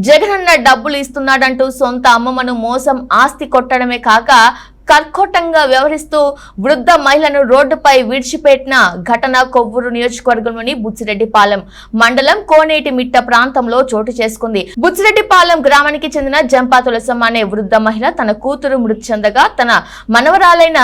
జగనన్న డబ్బులు ఇస్తున్నాడంటూ సొంత అమ్మమ్మను మోసం ఆస్తి కొట్టడమే కాక కర్కోటంగా వ్యవహరిస్తూ వృద్ధ మహిళను రోడ్డుపై విడిచిపెట్టిన ఘటన కొవ్వూరు నియోజకవర్గంలోని బుచ్చిరెడ్డిపాలెం మండలం కోనేటి మిట్ట ప్రాంతంలో చోటు చేసుకుంది. బుచ్చిరెడ్డిపాలెం గ్రామానికి చెందిన జంపా తులసమ్మ అనే వృద్ధ మహిళ తన కూతురు మృతి చెందగా తన మనవరాలైన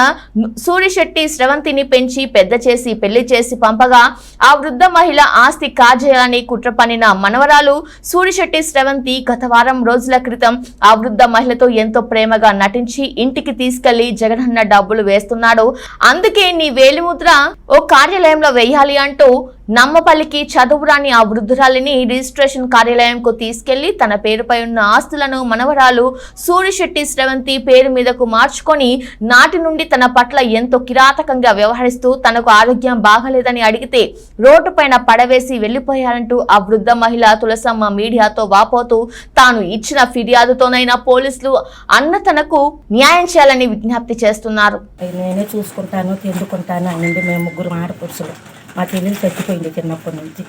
సూరిశెట్టి స్రవంతిని పెంచి పెద్ద చేసి పెళ్ళి చేసి పంపగా ఆ వృద్ధ మహిళ ఆస్తి కాజేయాలని కుట్ర పనిన మనవరాలు సూరిశెట్టి స్రవంతి గత వారం రోజుల క్రితం ఆ వృద్ధ మహిళతో ఎంతో ప్రేమగా నటించి ఇంటికి తీసుకెళ్ళి జగనన్న డబ్బులు వేస్తున్నాడు. అందుకే నీ వేలిముద్ర ఓ కార్యాలయంలో వేయాలి అంటూ నమ్మపల్లికి చదువురాని ఆ వృద్ధురాలిని రిజిస్ట్రేషన్ కార్యాలయంకు తీసుకెళ్ళి తన పేరుపై ఉన్న ఆస్తులను మనవరాలు సూరిశెట్టి స్రవంతి పేరు మీదకు మార్చుకొని నాటి నుండి తన పట్ల ఎంతో కిరాతకంగా వ్యవహరిస్తూ తనకు ఆరోగ్యం బాగలేదని అడిగితే రోడ్డుపైన పడవేసి వెళ్ళిపోయారంటూ ఆ వృద్ధ మహిళ తులసమ్మ మీడియాతో వాపోతూ తాను ఇచ్చిన ఫిర్యాదుతోనైనా పోలీసులు అన్న తనకు న్యాయం చేయాలని విజ్ఞప్తి చేస్తున్నారు. నేనే చూసుకుంటాను తిండుకుంటాను అనింది. మేము ముగ్గురు ఆడపడుచులు. మా చెల్లెలు చచ్చిపోయింది చిన్నప్పటి నుంచి.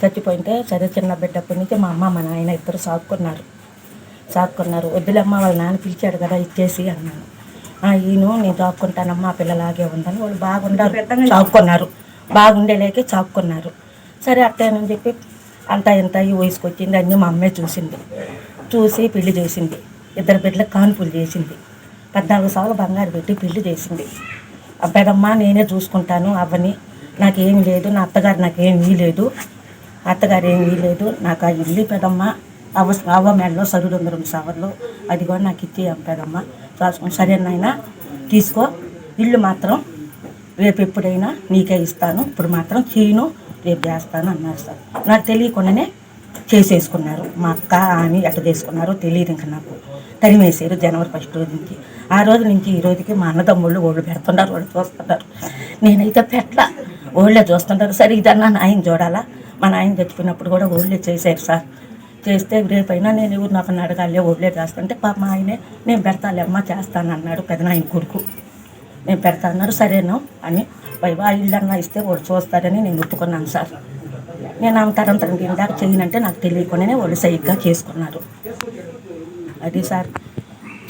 చచ్చిపోయింటే సరే చిన్న బిడ్డప్పటి నుంచి మా అమ్మ మా నాయన ఇద్దరు సాక్కున్నారు సాక్కున్నారు వద్దులమ్మ వాళ్ళ నాన్న పిలిచాడు కదా ఇచ్చేసి అన్నాను "ఆ, ఈయన నేను చాక్కుంటానమ్మా పిల్లలాగే ఉందని వాళ్ళు బాగుండారు చాక్కున్నారు. బాగుండేలేకే చాక్కున్నారు. సరే అట్టేనని చెప్పి అంతా ఇంత ఈ వయసుకు వచ్చింది అన్నీ మా అమ్మే చూసింది. చూసి పెళ్ళి చేసింది. ఇద్దరు బిడ్డలకు కానుపులు చేసింది. పద్నాలుగు సార్లు బంగారు పెట్టి పెళ్ళి చేసింది. అబ్బాయిదమ్మా నేనే చూసుకుంటాను అవ్వని నాకేమీ లేదు నా అత్తగారు నాకేమీ లేదు అత్తగారు ఏమీ లేదు నాకు ఆ ఇల్లు పెదమ్మ అవ అవ్వ మెడలో సరుడు ఉందరం సవర్లు. అది కూడా నాకు ఇచ్చి పెదమ్మ రాసుకుని సరే నాయనా తీసుకో. ఇల్లు మాత్రం రేపు ఎప్పుడైనా నీకే ఇస్తాను. ఇప్పుడు మాత్రం చేయను రేపు చేస్తాను అన్నారు సార్. నాకు తెలియకుండానే చేసేసుకున్నారు. మా అక్క ఆమె ఎట్ట చేసుకున్నారో తెలియదు ఇంకా నాకు. తరిమేసారు జనవరి ఫస్ట్ రోజు నుంచి. ఆ రోజు నుంచి ఈ రోజుకి మా అన్నదమ్ముళ్ళు ఒళ్ళు పెడుతున్నారు వాళ్ళు చూస్తున్నారు. నేనైతే పెట్ల ఓళ్ళే చూస్తుంటారు. సరే ఇదన్నా నాయన చూడాలా? మా నాయన చచ్చిపోయినప్పుడు కూడా ఓళ్ళే చేశారు సార్. చేస్తే రేపైనా నేను ఎవరు నాకు అడగాలి? ఓళ్ళే చేస్తుంటే పాప మా ఆయనే నేను పెడతాలే అమ్మ చేస్తాను అన్నాడు పెదనాయన కొడుకు. నేను పెడతా అన్నారు. సరేను అని వైవా ఇళ్ళన్నా ఇస్తే వాళ్ళు చూస్తారని నేను ఒప్పుకున్నాను సార్. నేను ఆమె తరంతరం ఇందాక చేయనంటే నాకు తెలియకుండానే వాళ్ళు సరిగ్గా చేసుకున్నారు. అది సార్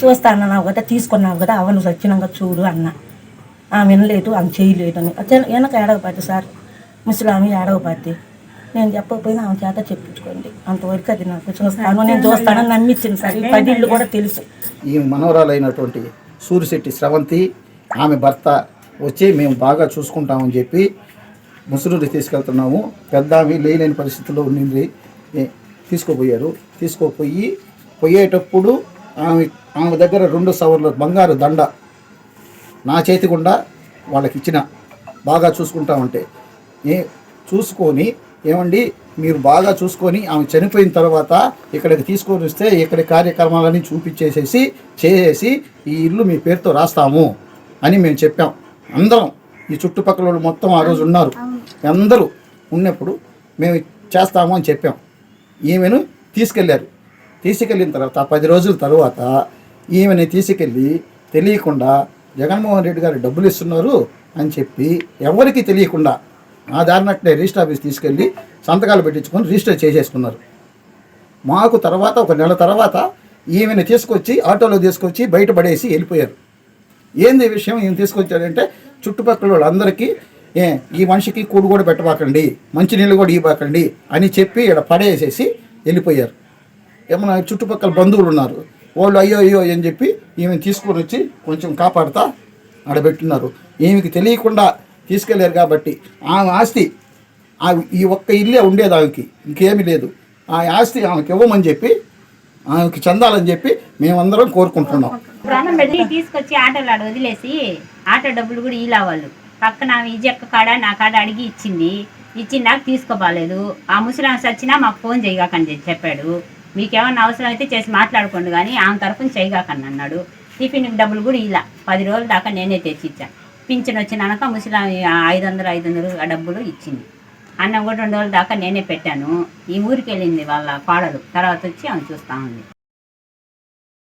చూస్తానన్నావు కదా తీసుకున్నావు కదా అవను వచ్చినాక చూడు అన్నా. ఆమె వినలేదు. ఆమె చేయలేదు అని. వెనక ఏడవబద్ది సార్. ముసలామి ఏడవబద్ది నేను చెప్పకపోయినా ఆమె చేత చెప్పించుకోండి. అంతవరకు అది నాకు చూస్తాను నేను చూస్తానని నమ్మించింది సార్. ఈ పది ఇళ్ళు కూడా తెలుసు. ఈ మనవరాలైనటువంటి సూరిశెట్టి స్రవంతి ఆమె భర్త వచ్చి మేము బాగా చూసుకుంటామని చెప్పి ముసురుని తీసుకెళ్తున్నాము. పెద్ద ఆమె లేలేని పరిస్థితిలో ఉండింది. తీసుకోపోయారు తీసుకోపోయి పోయేటప్పుడు ఆమె ఆమె దగ్గర రెండు సవర్ల బంగారు దండ నా చేతి గుండా వాళ్ళకి ఇచ్చిన బాగా చూసుకుంటా ఉంటే. ఏ చూసుకొని ఏమండి మీరు బాగా చూసుకొని ఆమె చనిపోయిన తర్వాత ఇక్కడికి తీసుకొని వస్తే ఇక్కడి కార్యక్రమాలన్నీ చూపించేసేసి చేసేసి ఈ ఇల్లు మీ పేరుతో రాస్తాము అని మేము చెప్పాం. అందరం ఈ చుట్టుపక్కల వాళ్ళు మొత్తం ఆ రోజు ఉన్నారు. అందరూ ఉన్నప్పుడు మేము చేస్తాము అని చెప్పాం. ఈమెను తీసుకెళ్ళారు తీసుకెళ్ళిన తర్వాత పది రోజుల తర్వాత ఈమెని తీసుకెళ్ళి తెలియకుండా జగన్మోహన్ రెడ్డి గారు డబ్బులు ఇస్తున్నారు అని చెప్పి ఎవరికి తెలియకుండా ఆ దారినట్లే రిజిస్టర్ ఆఫీస్ తీసుకెళ్ళి సంతకాలు పెట్టించుకొని రిజిస్టర్ చేసేసుకున్నారు. మాకు తర్వాత ఒక నెల తర్వాత ఈమెను తీసుకొచ్చి ఆటోలో తీసుకొచ్చి బయటపడేసి వెళ్ళిపోయారు. ఏంది విషయం? ఈయన తీసుకొచ్చాడంటే చుట్టుపక్కల వాళ్ళందరికీ ఏ ఈ మనిషికి కూడు కూడా పెట్టబాకండి మంచినీళ్ళు కూడా ఇవ్వకండి అని చెప్పి ఇక్కడ పడేసేసి వెళ్ళిపోయారు. ఏమన్నా చుట్టుపక్కల బంధువులు ఉన్నారు. వాళ్ళు అయ్యో అయ్యో అని చెప్పి ఈమెను తీసుకొని వచ్చి కొంచెం కాపాడుతా ఆడబెట్టున్నారు. ఈమెకి తెలియకుండా తీసుకెళ్ళారు కాబట్టి ఆమె ఆస్తి ఆ ఈ ఒక్క ఇల్లే ఉండేది ఆమెకి ఇంకేమీ లేదు. ఆ ఆస్తి ఆమెకి ఇవ్వమని చెప్పి ఆమెకి చెందాలని చెప్పి మేమందరం కోరుకుంటున్నాం. ప్రాణం పెట్టి తీసుకొచ్చి ఆటోలు ఆడ వదిలేసి ఆటో డబ్బులు కూడా ఇలా వాళ్ళు. పక్కన ఆమె కాడ నా కాడ అడిగి ఇచ్చింది. ఇచ్చి నాకు తీసుకోబాలేదు ఆ ముసలాం సచ్చినా మాకు ఫోన్ చేయగాకని చెప్పాడు. మీకేమన్నా అవసరం అయితే చేసి మాట్లాడుకోండి కానీ ఆమె తరఫున చేయగాకని అన్నాడు. టిఫిన్ డబ్బులు కూడా ఇలా పది రోజుల దాకా నేనే తెచ్చి ఇచ్చాను పింఛన్ వచ్చినాక ముసలి ఐదు వందలు ఐదు వందలు ఆ డబ్బులు ఇచ్చింది. అన్నం కూడా రెండు రోజుల దాకా నేనే పెట్టాను. ఈ ఊరికి వెళ్ళింది వాళ్ళ కోడలు. తర్వాత వచ్చి ఆమె చూస్తా ఉంది.